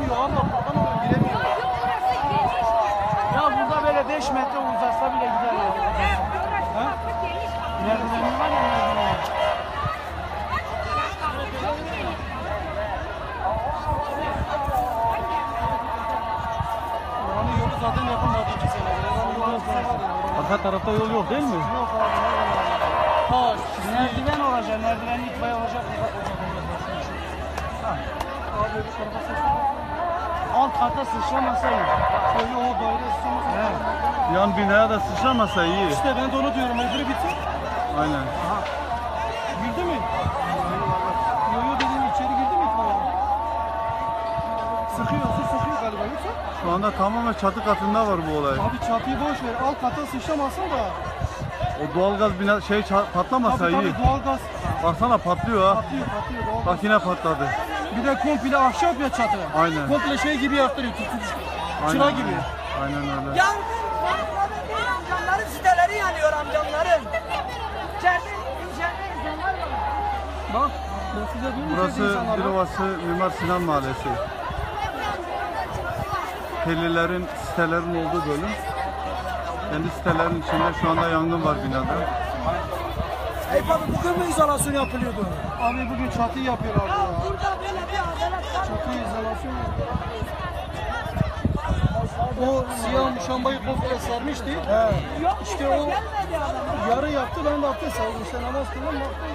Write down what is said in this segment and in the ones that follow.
Giremiyor abla buradan oraya giremiyor. Ya burada böyle 5 metre uzatsa bile gider ya. Ha? Merdiveni var ya merdiveni. Oranın yolu zaten yapılmadı iki yapılmadı. Arka tarafta yol yok değil mi? Yok abi. Taş, merdiven olacak, merdivenli itfaiye olacak. Ha. Abi bir tarafa ses kata sıçramasa iyi. Şöyle o daire sıçramasa. Yan binaya da sıçramasa iyi. İşte ben de onu diyorum. Öbürü bitsin. Aynen. Girdi mi? Yo yo dedim içeri girdi mi itfaiye? Sıkıyor, su sıkıyor galiba yoksa? Şu anda tamamen çatı katında var bu olay. Abi çatıyı boş ver. Alt kata sıçramasın da. O doğalgaz bina şey ça- patlamasa Tabii iyi. tabii doğalgaz Baksana patlıyor ha. patlıyor, patlıyor doğalgaz. Bak yine patladı. Bir de komple ahşap ya çatı. Aynen. Komple şey gibi yaptırıyor. tut- tut- Çıra Aynen. gibi. Aynen öyle. Yangın amcamların siteleri yanıyor amcamların. İçeride, içeride insanlar var. Bak. Ben size diyorum Burası. Dilovası Mimar Sinan Mahallesi. Tellilerin sitelerin olduğu bölüm. Kendi sitelerin içinde şu anda yangın var binada. Ey baba bugün mü izolasyon yapılıyordu? Abi bugün çatıyı yapıyorlar ya. Burada böyle bir adalet. Çatı izolasyon O siyah muşambayı komple sermişti. He. İşte o yarı yaptı ben de abdest aldım. İşte namaz kıldım bir.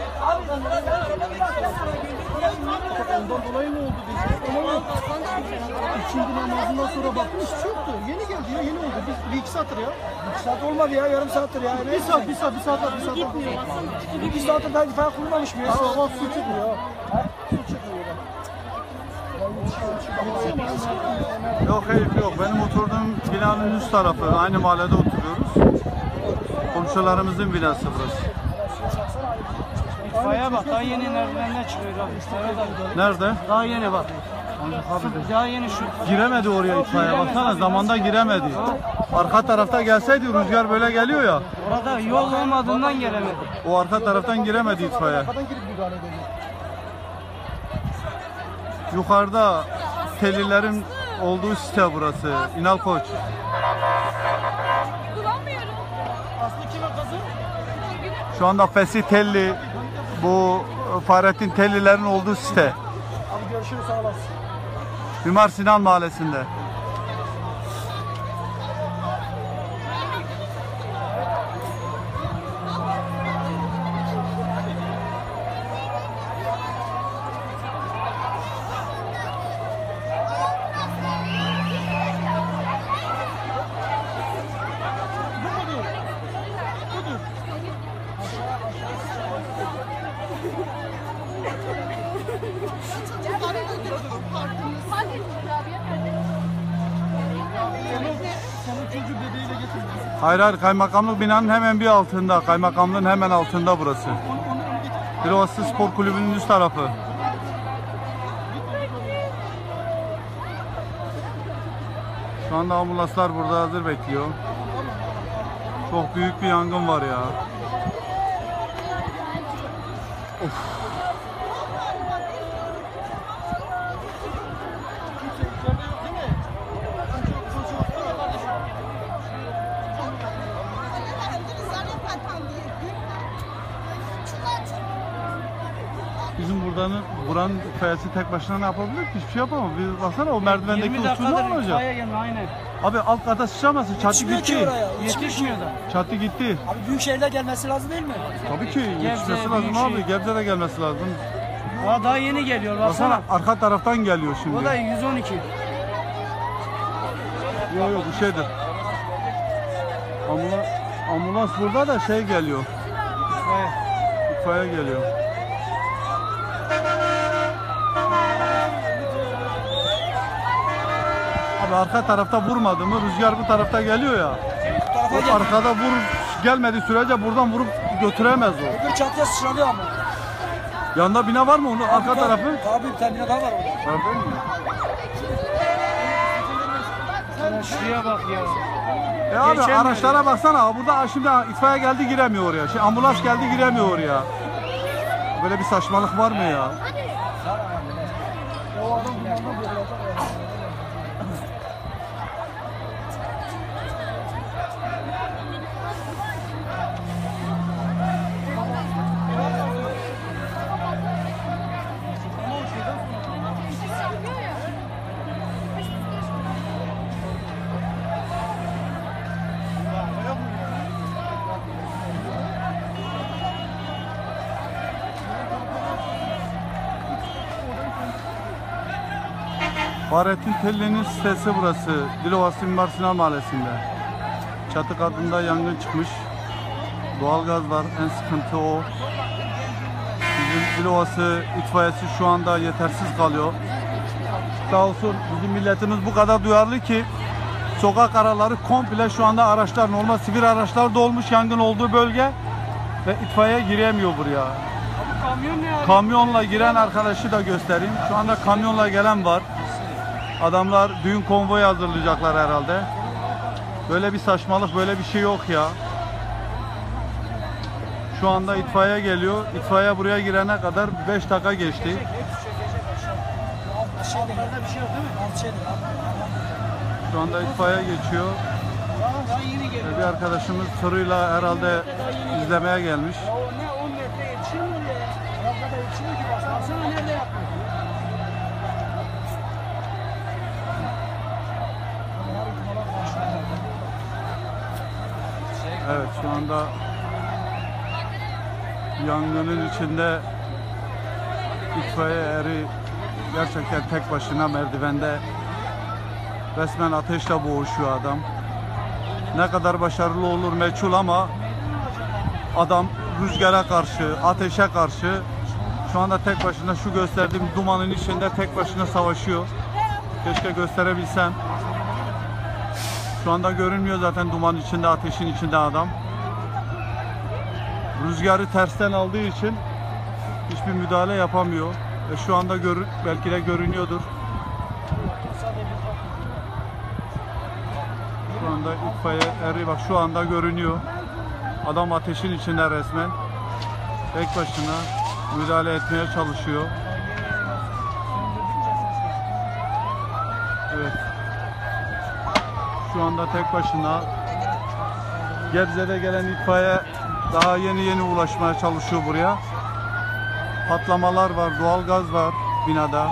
Ondan dolayı ne oldu diyeceğim. Ama ikindi namazından sonra baktım şey yoktu. Yeni geldi ya yeni oldu. Bir, bir iki saattir ya. Bir saat olmadı ya yarım saattir ya. Bir saat bir saat bir saat bir saat. İki saattir daha itfaiye kurulmamış mı ya? Ha bak su çıkmıyor. Su çıkmıyor. Yok hayır yok. Benim oturduğum binanın üst tarafı. Aynı mahallede oturuyoruz. Komşularımızın binası burası. İtfaiye bak daha yeni merdivenler çıkıyor abi. İtfaiye da Nerede? Daha yeni bak. Daha yeni şu. Giremedi oraya itfaiye. Baksana zamanda giremedi. Arka tarafta gelseydi rüzgar böyle geliyor ya. Orada yol olmadığından gelemedi. O arka taraftan giremedi itfaiye. Yukarıda tellilerin olduğu site burası. İnal Koç. Aslı kime kızı? Şu anda Fesih Telli bu Fahrettin Tellilerin olduğu site. Abi görüşürüz sağ olasın. Mimar Sinan Mahallesi'nde. Bebeğiyle. Hayır hayır kaymakamlık binanın hemen bir altında. Kaymakamlığın hemen altında burası. Dilovası Spor Kulübü'nün üst tarafı. Şu anda ambulanslar burada hazır bekliyor. Çok büyük bir yangın var ya. Bizim buranın itfaiyesi tek başına ne yapabilir ki? Hiçbir şey yapamaz. Bir baksana o merdivendeki 20 usul ne dakikadır olacak? itfaiye gelme aynen. Abi alt kata sıçramasın. Çatı Yetişmiyor ki gitti. oraya. Yetişmiyor da. Çatı gitti. Abi büyük şehirde gelmesi lazım değil mi? Tabii ki yetişmesi lazım Büyükşehir. abi. Gebze de gelmesi lazım. Aa, daha yeni geliyor baksana. Baksana arka taraftan geliyor şimdi. O da 112. Yok yok bu şeydir. Ambulans, ambulans burada da şey geliyor. İtfaiye. İtfaiye geliyor. Arka tarafta vurmadı mı rüzgar bu tarafta geliyor ya. O gel. arkada vur gelmedi sürece buradan vurup götüremez o. Öbür çatıya sıçralıyor ama. Yanda bina var mı onun arka tarafı? Abi bir tane bina daha var orada. Var değil mi? Sen şuraya bak ya. E abi Geçemiyor. araçlara baksana. Burada şimdi itfaiye geldi giremiyor oraya. Şey, ambulans geldi giremiyor oraya. böyle bir saçmalık var mı ya? Fahrettin Telli'nin sitesi burası. Dilovası Mimar Sinan Mahallesi'nde. Çatı katında yangın çıkmış. Doğalgaz var. En sıkıntı o. Bizim Dilovası itfaiyesi şu anda yetersiz kalıyor. Sağ olsun bizim milletimiz bu kadar duyarlı ki sokak araları komple şu anda araçlar normal sivil araçlar dolmuş yangın olduğu bölge ve itfaiye giremiyor buraya. Kamyon? Kamyonla giren arkadaşı da göstereyim. Şu anda kamyonla gelen var. Adamlar düğün konvoyu hazırlayacaklar herhalde. Böyle bir saçmalık, böyle bir şey yok ya. Şu anda itfaiye geliyor. İtfaiye buraya girene kadar 5 dakika geçti. Şu anda itfaiye geçiyor. Bir arkadaşımız tırıyla herhalde izlemeye gelmiş. Ya o ne 10 metre yetişir mi oraya? Ya kadar yetişir ki bak. Baksana nerede yapıyor? Evet şu anda yangının içinde itfaiye eri gerçekten tek başına merdivende resmen ateşle boğuşuyor adam. Ne kadar başarılı olur meçhul ama adam rüzgara karşı, ateşe karşı şu anda tek başına şu gösterdiğim dumanın içinde tek başına savaşıyor. Keşke gösterebilsem. Şu anda görünmüyor zaten duman içinde, ateşin içinde adam. Rüzgarı tersten aldığı için hiçbir müdahale yapamıyor. Ve şu anda gör, belki de görünüyordur. Şu anda itfaiye eri bak şu anda görünüyor. Adam ateşin içinde resmen. Tek başına müdahale etmeye çalışıyor. Şu anda tek başına Gebze'de gelen itfaiye daha yeni yeni ulaşmaya çalışıyor buraya. Patlamalar var, doğalgaz var binada.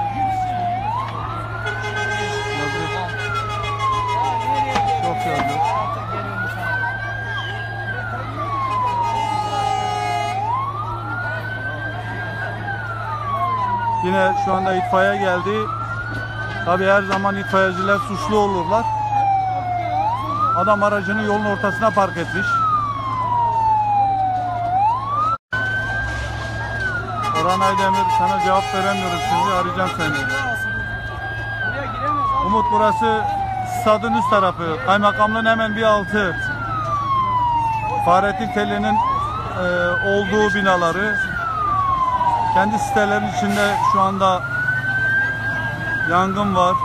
Çok yazık. Yine şu anda itfaiye geldi. Tabii her zaman itfaiyeciler suçlu olurlar. Adam aracını yolun ortasına park etmiş. Orhan Aydemir sana cevap veremiyorum şimdi arayacağım seni. Umut burası stadın üst tarafı. Kaymakamlığın hemen bir altı. Fahrettin Telli'nin e, olduğu binaları. Kendi sitelerin içinde şu anda yangın var.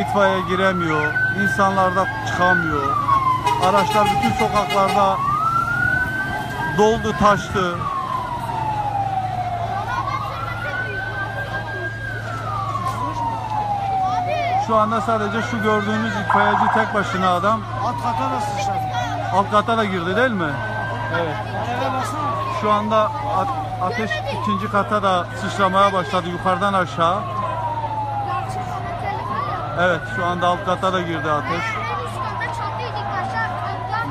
İtfaiye giremiyor. İnsanlar da çıkamıyor. Araçlar bütün sokaklarda doldu taştı. Şu anda sadece şu gördüğünüz itfaiyeci tek başına adam. Alt kata da sıçradı. Alt kata da girdi değil mi? Evet. Şu anda ateş ikinci kata da sıçramaya başladı yukarıdan aşağı. Evet şu anda alt kata da girdi ateş.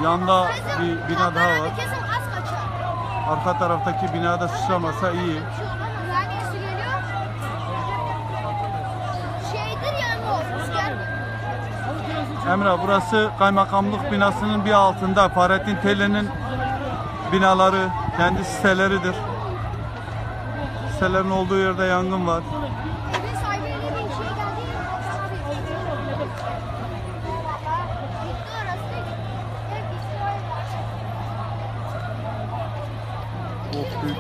Yanda bir bina daha var. Arka taraftaki binada sıçramasa iyi. Emre burası kaymakamlık binasının bir altında. Fahrettin Telli'nin binaları, kendi siteleridir. Sitelerin olduğu yerde yangın var.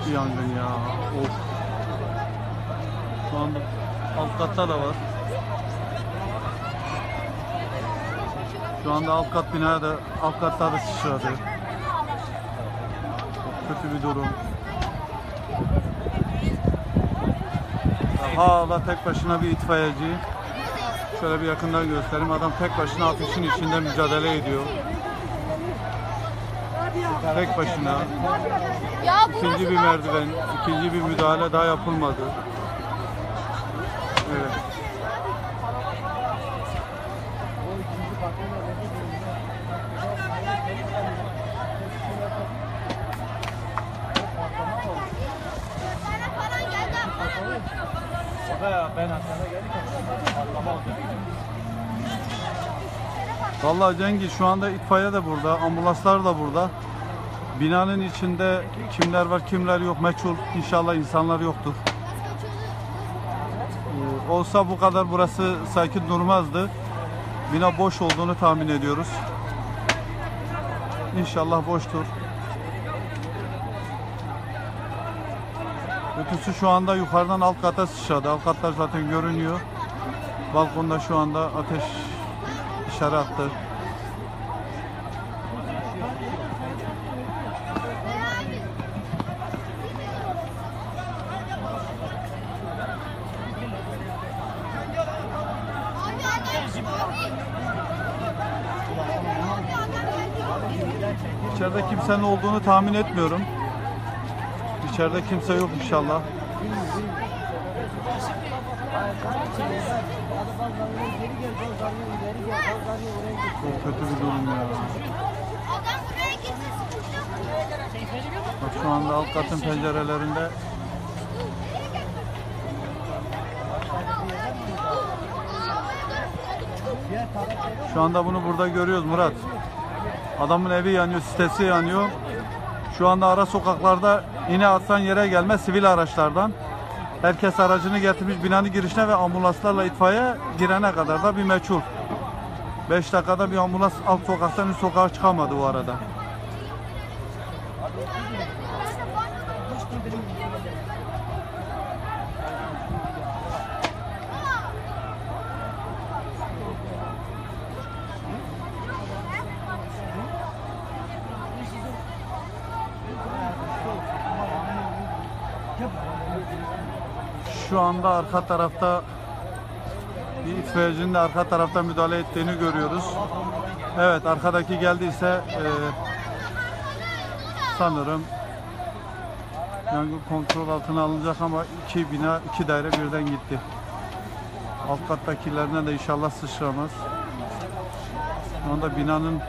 büyük bir yangın ya. Of. Şu anda alt katta da var. Şu anda alt kat binaya da alt katlar da sıçradı. Çok kötü bir durum. Hala tek başına bir itfaiyeci. Şöyle bir yakından göstereyim. Adam tek başına ateşin içinde mücadele ediyor. Tek başına. İkinci bir merdiven, ikinci bir müdahale daha yapılmadı. Evet. Ben patlama oldu. Vallahi Cengiz şu anda itfaiye de burada, ambulanslar da burada. Binanın içinde kimler var kimler yok meçhul. İnşallah insanlar yoktur. Ee, olsa bu kadar burası sakin durmazdı. Bina boş olduğunu tahmin ediyoruz. İnşallah boştur. Ötüsü şu anda yukarıdan alt kata sıçradı. Alt katlar zaten görünüyor. Balkonda şu anda ateş dışarı attı. Abi adam. Abi. Abi adam geldi. İçeride kimsenin olduğunu tahmin etmiyorum. İçeride kimse yok inşallah. Çok kötü bir durum ya. Bak şu anda alt katın pencerelerinde şu anda bunu burada görüyoruz Murat. Adamın evi yanıyor, sitesi yanıyor. Şu anda ara sokaklarda yine atsan yere gelmez sivil araçlardan. Herkes aracını getirmiş binanın girişine ve ambulanslarla itfaiye girene kadar da bir meçhul. 5 dakikada bir ambulans alt sokaktan üst sokağa çıkamadı bu arada. Şu anda arka tarafta bir itfaiyecinin de arka tarafta müdahale ettiğini görüyoruz. Evet arkadaki geldiyse e, sanırım yangın kontrol altına alınacak ama iki bina iki daire birden gitti. Alt kattakilerine de inşallah sıçramaz. Şu anda binanın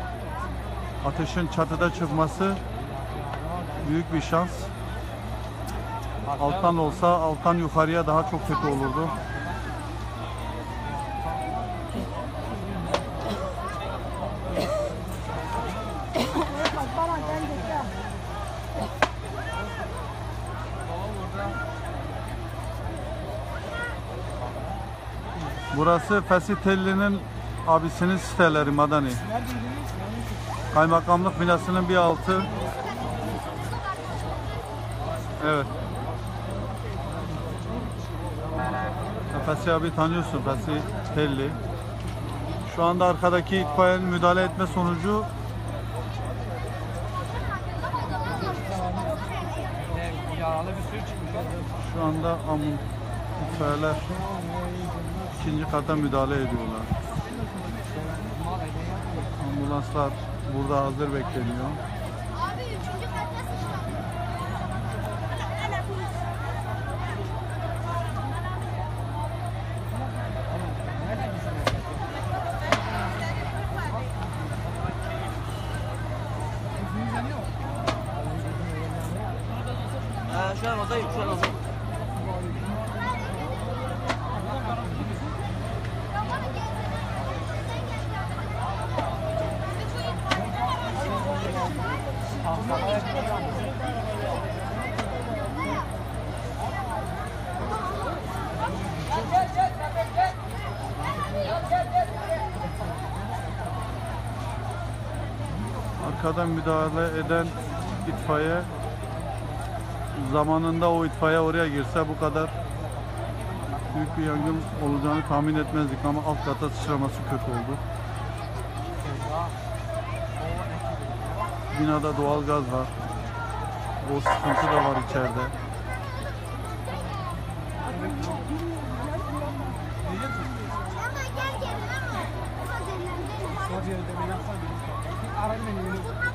ateşin çatıda çıkması büyük bir şans. Alttan olsa alttan yukarıya daha çok kötü olurdu. Burası Fesitelli'nin abisinin siteleri Madani. Kaymakamlık binasının bir altı. Evet. Fesi abi tanıyorsun Fesi Telli. Şu anda arkadaki itfaiyenin müdahale etme sonucu şu anda am- itfaiyeler ikinci kata müdahale ediyorlar. Ambulanslar burada hazır bekleniyor. Abi üçüncü katta sıçtı. Ha, şu an oradayım, şu an oradayım. Arkadan müdahale eden itfaiye zamanında o itfaiye oraya girse bu kadar büyük bir yangın olacağını tahmin etmezdik ama alt kata sıçraması kötü oldu. Binada doğal gaz var. O sıkıntı da var içeride. Ama gel gel ama. Sadece demeyen sadece. Arayın beni.